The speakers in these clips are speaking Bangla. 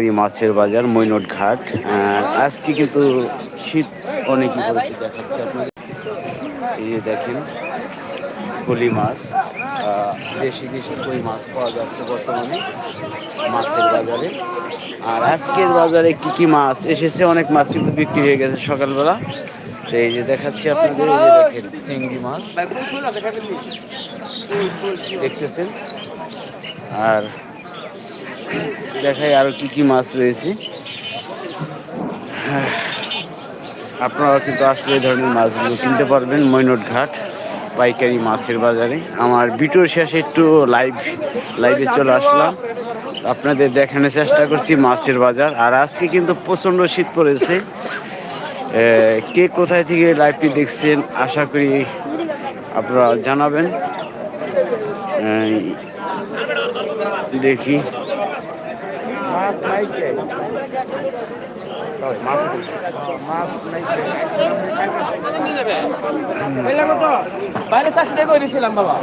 এই মাছের বাজার, মৈনট ঘাট। আজকে কিন্তু শীত অনেকই পড়েছে, দেখাচ্ছে আপনাদের। এই যে দেখেন পলি মাছ দেশি দেশি কই মাছ পাওয়া যাচ্ছে বর্তমানে মাছের বাজারে। আর আজকের বাজারে কি কি মাছ? এসেছে অনেক মাছ কিন্তু বিক্রি হয়ে গেছে সকালবেলা। তো এই যে দেখাচ্ছি আপনাদের, এই যে দেখেন, চিংড়ি মাছ। দেখতেছেন? আর দেখাই আরও কি কি মাছ রয়েছে। আপনারা কিন্তু আসলে এই ধরনের মাছগুলো কিনতে পারবেন মৈনট ঘাট পাইকারি মাছের বাজারে। আমার ভিডিওর শেষে একটু লাইভ লাইভে চলে আসলাম। আপনাদের দেখানোর চেষ্টা করছি মাছের বাজার। আর আজকে কিন্তু প্রচণ্ড শীত পড়েছে। কে কোথায় থেকে লাইভটি দেখছেন আশা করি আপনারা জানাবেন। বাইরে টাকা দিয়েছিলাম বাবা।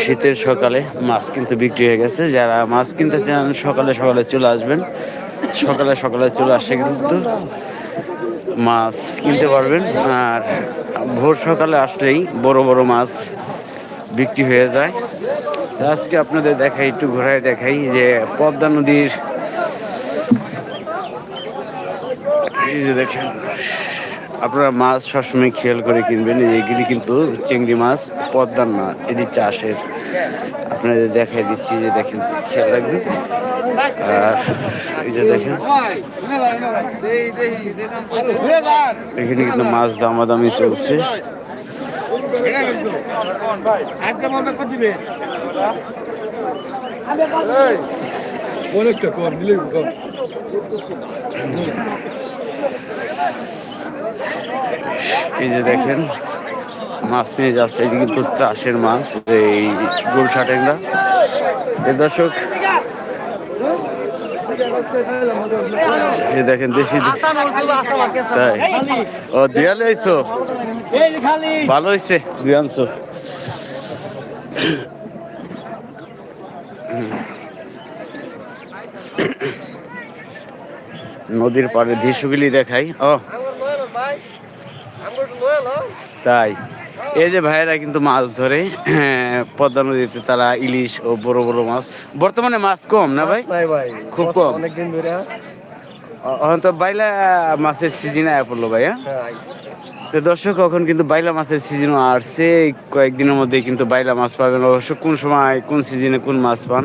শীতের সকালে মাছ কিন্তু বিক্রি হয়ে গেছে। যারা মাছ কিনতে চান সকালে সকালে চলে আসবেন। সকালে সকালে চলে আসে কিন্তু মাছ কিনতে পারবেন। আর ভোর সকালে আসলেই বড় বড় মাছ বিক্রি হয়ে যায়। আজকে আপনাদের দেখাই, একটু ঘোরায় দেখাই যে পদ্মা নদীর দেখেন, আপনারা মাছ সবসময় খেয়াল করে কিনবেন। এগুলি কিন্তু চিংড়ি মাছ পদ্মার না, এটি চাষের আপনাদের দেখাই দিচ্ছি যে দেখেন, খেয়াল রাখবেন। আর এই যে দেখেন, এখানে কিন্তু মাছ দামাদামি চলছে। এই যে দেখেন মাছ নিয়ে যাচ্ছে এটি কিন্তু চাষের মাছ, এই গুলশা ট্যাংরা। এ দর্শক দেখেন দেশি তাই। ও, দিয়ালে আইছো ভালো হয়েছে দুই আনছো। নদীর পাড়ে দৃশ্যগুলি দেখাই। ও। তাই। এই যে ভাইয়েরা কিন্তু মাছ ধরে হ্যাঁ, পদ্মা নদীতে তারা ইলিশ ও বড় বড় মাছ বর্তমানে মাছ কম না ভাই? খুব কম। অনেকদিন ধরে। তো বাইলা মাছের সিজন আয়া পড়ল ভাইয়া হ্যাঁ, তো দর্শক এখন কিন্তু বাইলা মাছের সিজনও আসছে কয়েকদিনের মধ্যে কিন্তু বাইলা মাছ পাবেন। অবশ্য কোন সময় কোন সিজনে কোন মাছ পান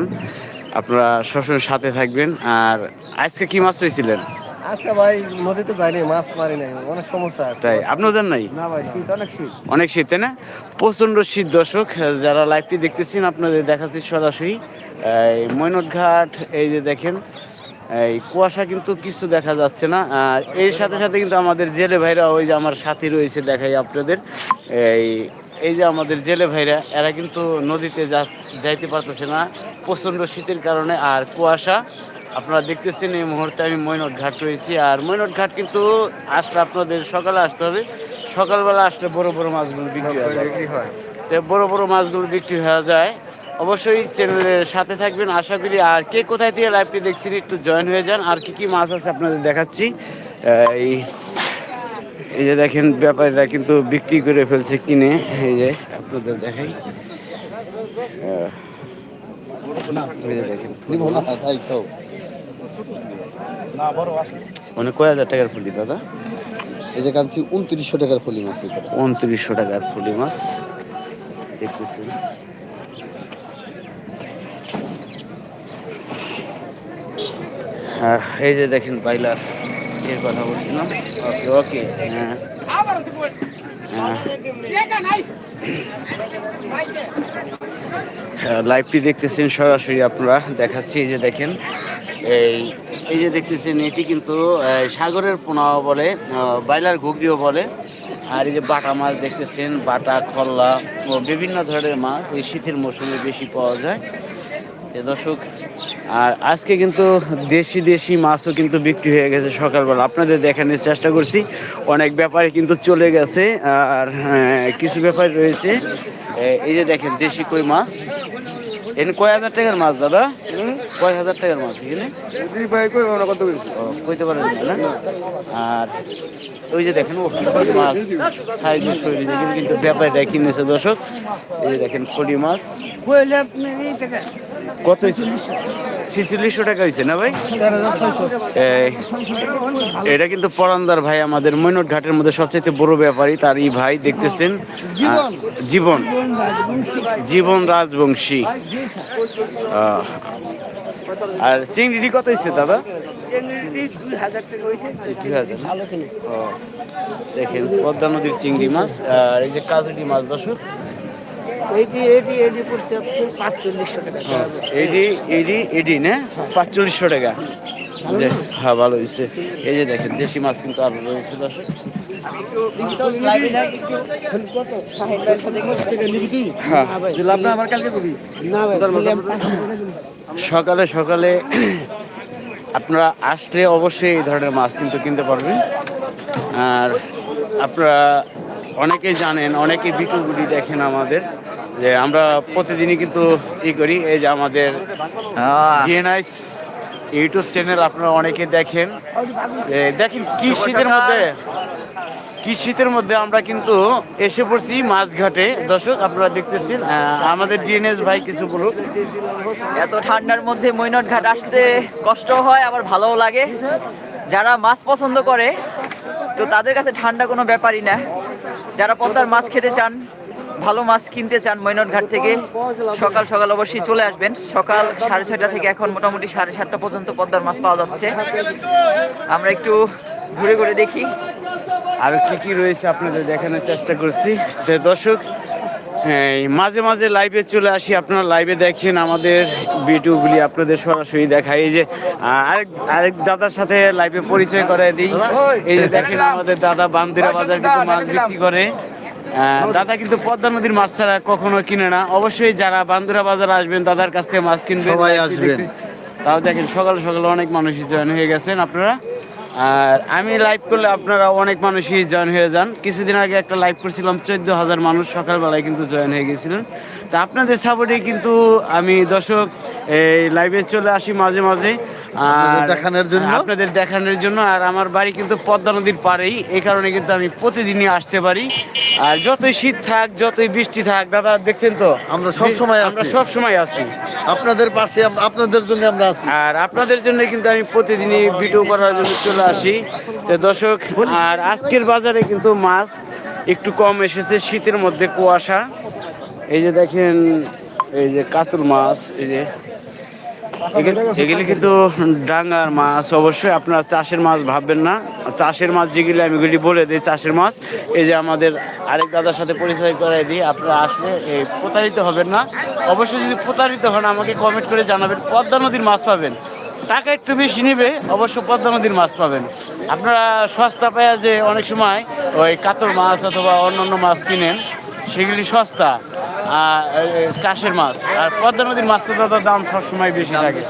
আপনারা সবসময় সাথে থাকবেন। আর আজকে কি মাছ পেয়েছিলেন? আজকে ভাই নদীতে যাইনি মাছ মারি নাই অনেক সমস্যা তাই? আপনার জান নাই? না ভাই শীত অনেক শীত। অনেক শীত তাই না? প্রচণ্ড শীত দর্শক যারা লাইভটি দেখতেছেন আপনাদের দেখাচ্ছি সরাসরি। এই মৈনট ঘাট এই যে দেখেন এই কুয়াশা কিন্তু কিছু দেখা যাচ্ছে না। আর এর সাথে সাথে কিন্তু আমাদের জেলে ভাইরা ওই যে আমার সাথী রয়েছে দেখাই আপনাদের। এই এই যে আমাদের জেলে ভাইরা এরা কিন্তু নদীতে যাইতে পারতেছে না। প্রচণ্ড শীতের কারণে আর কুয়াশা। আপনারা দেখতেছেন এই মুহূর্তে আমি মৈনট ঘাট রয়েছি। আর মৈনট ঘাট কিন্তু আসলে আপনাদের সকালে আসতে হবে। সকালবেলা আসলে বড় বড় মাছগুলো বিক্রি হয়ে হয়? তো বড় বড় মাছগুলো বিক্রি হয়ে যায়। অবশ্যই চ্যানেলের সাথে থাকবেন। আশা করি আর কে কোথায় থেকে লাইভটি দেখছেন একটু জয়েন হয়ে যান। আর কি কি মাছ আছে আপনাদের দেখাচ্ছি। এই এই যে দেখেন ব্যাপারীরা কিন্তু বিক্রি করে ফেলছে কিনে। এই যে আপনাদের দেখাই। দেখেন। তাই তো মানে কয় হাজার টাকার ফুলি দাদা? এই যে কাঁদছি উনত্রিশশো টাকার ফুলি মাছ উনত্রিশশো টাকার ফুলি মাছ। দেখতেছি। হ্যাঁ, এই যে দেখেন বাইলার এর কথা বলছিলাম। ওকে ওকে হ্যাঁ। হ্যাঁ, লাইভটি দেখতেছেন সরাসরি আপনারা। দেখাচ্ছি এই যে দেখেন, এই এই যে দেখতেছেন, এটি কিন্তু সাগরের পোনা বলে বাইলার ঘুগরিও বলে। আর এই যে বাটা মাছ দেখতেছেন, বাটা, খল্লা বিভিন্ন ধরনের মাছ এই শীতের মৌসুমে বেশি পাওয়া যায়। তো দর্শক আর আজকে কিন্তু দেশি দেশি মাছও কিন্তু বিক্রি হয়ে গেছে সকালবেলা। আপনাদের দেখানোর চেষ্টা করছি অনেক ব্যাপারে কিন্তু চলে গেছে আর হ্যাঁ, কিছু ব্যাপার রয়েছে। এই যে দেখেন দেশি কই মাছ। এখানে কয় হাজার টাকার মাছ দাদা? কয় হাজার টাকার মাছ এখানে? কইতে পারেন না? আর ওই যে দেখেন ও খড়ি মাছ সাইজের শরীর কিন্তু ব্যাপারটা কিনেছে দর্শক? এই যে দেখেন খড়ি মাছ। কত হয়েছে ছিচল্লিশশো টাকা হয়েছে না ভাই? এটা কিন্তু পরান্দার ভাই আমাদের মৈনট ঘাটের মধ্যে সবচেয়ে বড় ব্যাপারী তার এই ভাই দেখতেছেন জীবন। জীবন। রাজবংশী। আর চিংড়ি কত হয়েছে দাদা? দেখেন পদ্মা নদীর চিংড়ি মাছ আর এই যে কাজুটি মাছ দর্শক এইটি এইটি এইটি পড়ছে পাঁচচল্লিশশো টাকা। এডি এডি এডি না? পাঁচচল্লিশশো টাকা। যে হ্যাঁ ভালো হয়েছে এই যে দেখেন দেশি মাছ কিন্তু আরও রয়েছে দর্শক। হ্যাঁ সকালে সকালে আপনারা আসলে অবশ্যই এই ধরনের মাছ কিন্তু কিনতে পারবেন। আর আপনারা অনেকেই জানেন অনেকেই বিক্রগুলি দেখেন আমাদের যে আমরা প্রতিদিনই কিন্তু ই করি এই যে আমাদের ডিএনআইস ইউটিউব চ্যানেল আপনারা অনেকে দেখেন। দেখেন কি শীতের মধ্যে কি শীতের মধ্যে আমরা কিন্তু এসে পড়ছি মাছঘাটে দর্শক আপনারা দেখতেছেন আমাদের ডিএনএস ভাই কিছু বলুক। এত ঠান্ডার মধ্যে মৈনট ঘাট আসতে কষ্ট হয় আবার ভালোও লাগে। যারা মাছ পছন্দ করে তো তাদের কাছে ঠান্ডা কোনো ব্যাপারই না। যারা পদ্মার মাছ খেতে চান, ভালো মাছ কিনতে চান মৈনট ঘাট থেকে, সকাল সকাল অবশ্যই চলে আসবেন। সকাল সাড়ে ছয়টা থেকে এখন মোটামুটি সাড়ে সাতটা পর্যন্ত পদ্মার মাছ পাওয়া যাচ্ছে। আমরা একটু ঘুরে ঘুরে দেখি। আর কি কি রয়েছে আপনাদের দেখানোর চেষ্টা করছি। দর্শক মাঝে মাঝে লাইভে চলে আসি। আপনারা লাইভে দেখেন আমাদের ভিডিওগুলি আপনাদের সরাসরি দেখাই এই যে আরেক আরেক দাদার সাথে লাইভে পরিচয় করে দিই। এই যে দেখেন আমাদের দাদা বান্দিরা বাজার কিন্তু মাছ বিক্রি করে। আহ, দাদা কিন্তু পদ্মা নদীর মাছ ছাড়া কখনো কিনে না। অবশ্যই যারা বান্দুরা বাজার আসবেন দাদার কাছ থেকে মাছ কিনবেন। সবাই আসবেন। তাও দেখেন সকাল সকাল অনেক মানুষই জয়েন হয়ে গেছেন। আপনারা? আর আমি লাইভ করলে আপনারা অনেক মানুষই জয়েন হয়ে যান। কিছুদিন আগে একটা লাইভ করছিলাম, চোদ্দ হাজার মানুষ সকালবেলায় কিন্তু জয়েন হয়ে গেছিলেন। তা আপনাদের সাপোর্টে কিন্তু আমি দর্শক এই লাইভে চলে আসি মাঝে মাঝে। আর দেখানোর জন্য? আপনাদের দেখানোর জন্য। আর আমার বাড়ি কিন্তু পদ্মা নদীর পাড়েই। এই কারণে কিন্তু আমি প্রতিদিনই আসতে পারি। আর যতই শীত থাক যতই বৃষ্টি থাক দাদা দেখছেন তো? আমরা সব সময় আমরা। সব সময় আছি। আপনাদের পাশে আপনাদের জন্য আমরা আছি। আর আপনাদের জন্য কিন্তু আমি প্রতিদিনই ভিডিও করার জন্য চলে আসি। তো দর্শক আর আজকের বাজারে কিন্তু মাছ একটু কম এসেছে শীতের মধ্যে কুয়াশা। এই যে দেখেন, এই যে কাতল মাছ, এই যে এগুলি কিন্তু ডাঙ্গার মাছ। অবশ্যই আপনারা চাষের মাছ ভাববেন না। চাষের মাছ যেগুলি আমি এগুলি বলে দিই, চাষের মাছ। এই যে আমাদের আরেক দাদার সাথে পরিচয় করাই দিই, আপনারা আসলে এই প্রতারিত হবেন না। অবশ্যই যদি প্রতারিত হন, আমাকে কমেন্ট করে জানাবেন, পদ্মা নদীর মাছ পাবেন। টাকা একটু বেশি নিবে, অবশ্য পদ্মা নদীর মাছ পাবেন। আপনারা সস্তা পায়া যে অনেক সময় ওই কাতল মাছ অথবা অন্যান্য মাছ কিনেন, সেগুলি সস্তা। চাষের মাছ। আর পদ্মা নদীর মাছ তো দাদা দাম সবসময় বেশি থাকে।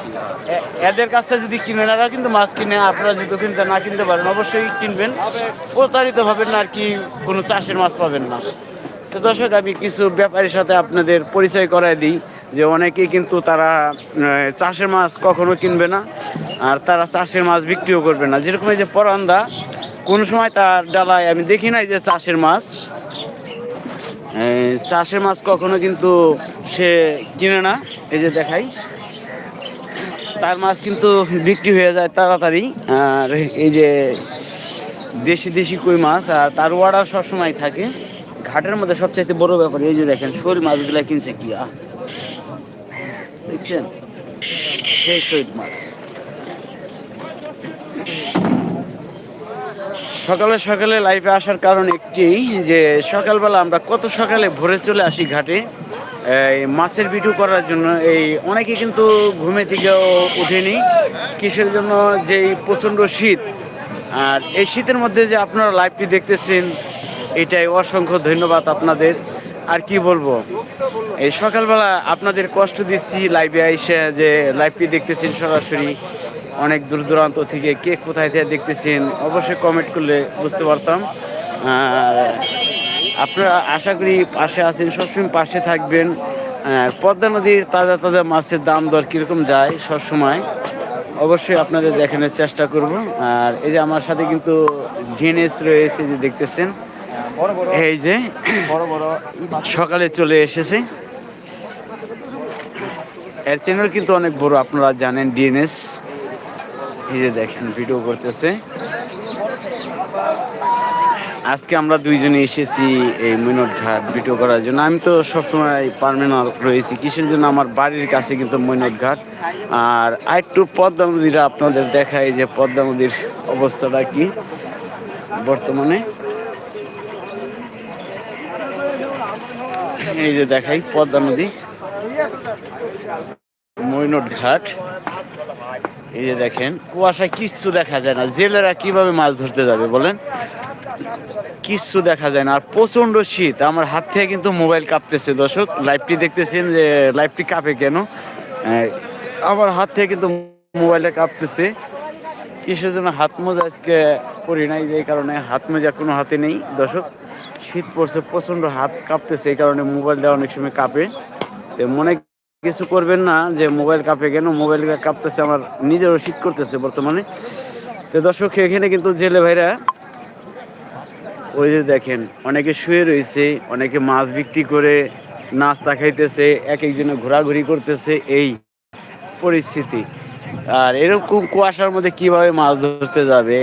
এদের কাছ থেকে যদি কিনেন এরা কিন্তু মাছ কিনে আপনারা যদি কিনতে না কিনতে পারেন অবশ্যই কিনবেন। প্রতারিত হবেন না আর কি কোনো চাষের মাছ পাবেন না। তো দর্শক আমি কিছু ব্যাপারীর সাথে আপনাদের পরিচয় করায় দিই যে অনেকেই কিন্তু তারা চাষের মাছ কখনো কিনবে না আর তারা চাষের মাছ বিক্রিও করবে না। যেরকম এই যে পরান্দা কোন সময় তার ডালায় আমি দেখি নাই যে চাষের মাছ। চাষের মাছ কখনো কিন্তু সে কিনে না। এই যে দেখাই। তার মাছ কিন্তু বিক্রি হয়ে যায় তাড়াতাড়ি। আর এই যে দেশি দেশি কই মাছ, আর তার অর্ডার সবসময় থাকে। ঘাটের মধ্যে সবচাইতে বড় ব্যাপার এই যে দেখেন, শোল মাছগুলা কিনছে কি, আহ। দেখছেন? সেই শৈল মাছ। সকালে সকালে লাইভে আসার কারণ একটি, যে সকালবেলা আমরা কত সকালে ভোরে চলে আসি ঘাটে, এই মাছের ভিডিও করার জন্য, এই অনেকে কিন্তু ঘুমে থেকেও উঠেনি কিসের জন্য? যেই প্রচণ্ড শীত। আর এই শীতের মধ্যে যে আপনারা লাইভটি দেখতেছেন, এটাই অসংখ্য ধন্যবাদ আপনাদের। আর কি বলব? এই সকালবেলা আপনাদের কষ্ট দিচ্ছি লাইভে এসে যে লাইভটি দেখতেছেন সরাসরি। অনেক দূর দূরান্ত থেকে কে কোথায় থেকে দেখতেছেন, অবশ্যই কমেন্ট করলে বুঝতে পারতাম। আর আপনারা আশা করি পাশে আছেন, সবসময় পাশে থাকবেন। পদ্মা নদীর তাজা তাজা মাছের দাম দর কীরকম যায় সবসময়, অবশ্যই আপনাদের দেখানোর চেষ্টা করব। আর এই যে আমার সাথে কিন্তু ডিএনএস রয়েছে, যে দেখতেছেন। এই যে সকালে চলে এসেছে। এর চ্যানেল কিন্তু অনেক বড়, আপনারা জানেন ডিএনএস এই যে দেখেন, ভিডিও করতেছে। আজকে আমরা দুইজনে এসেছি এই মৈনট ঘাট ভিডিও করার জন্য। আমি তো সবসময় পারমানেন্ট রয়েছি, কিসের জন্য? আমার বাড়ির কাছে কিন্তু মৈনট ঘাট আর আরেকটু পদ্মা নদীরা আপনাদের দেখায় যে পদ্মা নদীর অবস্থাটা কি বর্তমানে। এই যে দেখাই পদ্মা নদী মৈনট ঘাট এই যে দেখেন, কুয়াশায় কিচ্ছু দেখা যায় না। জেলেরা কীভাবে মাছ ধরতে যাবে বলেন? কিচ্ছু দেখা যায় না। আর প্রচণ্ড শীত। আমার হাত থেকে কিন্তু মোবাইল কাঁপতেছে, দর্শক। লাইভটি দেখতেছেন যে লাইভটি কাঁপে কেন? আমার হাত থেকে কিন্তু মোবাইলটা কাঁপতেছে। কিসের জন্য হাত মোজা আজকে করি নাই যে কারণে। হাত মোজা কোনো হাতে নেই, দর্শক। শীত পড়ছে প্রচণ্ড হাত কাঁপতেছে, এই কারণে মোবাইলটা অনেক সময় কাঁপে। মনে কিছু করবেন না যে মোবাইল কাঁপে কেন? মোবাইল কাঁপতেছে, আমার নিজেরও শীত করতেছে বর্তমানে। তো দর্শক, এখানে কিন্তু জেলে ভাইরা, ওই যে দেখেন, অনেকে শুয়ে রয়েছে, অনেকে মাছ বিক্রি করে নাস্তা খাইতেছে এক একজনে ঘোরাঘুরি করতেছে, এই পরিস্থিতি। আর এরকম কুয়াশার মধ্যে কীভাবে মাছ ধরতে যাবে?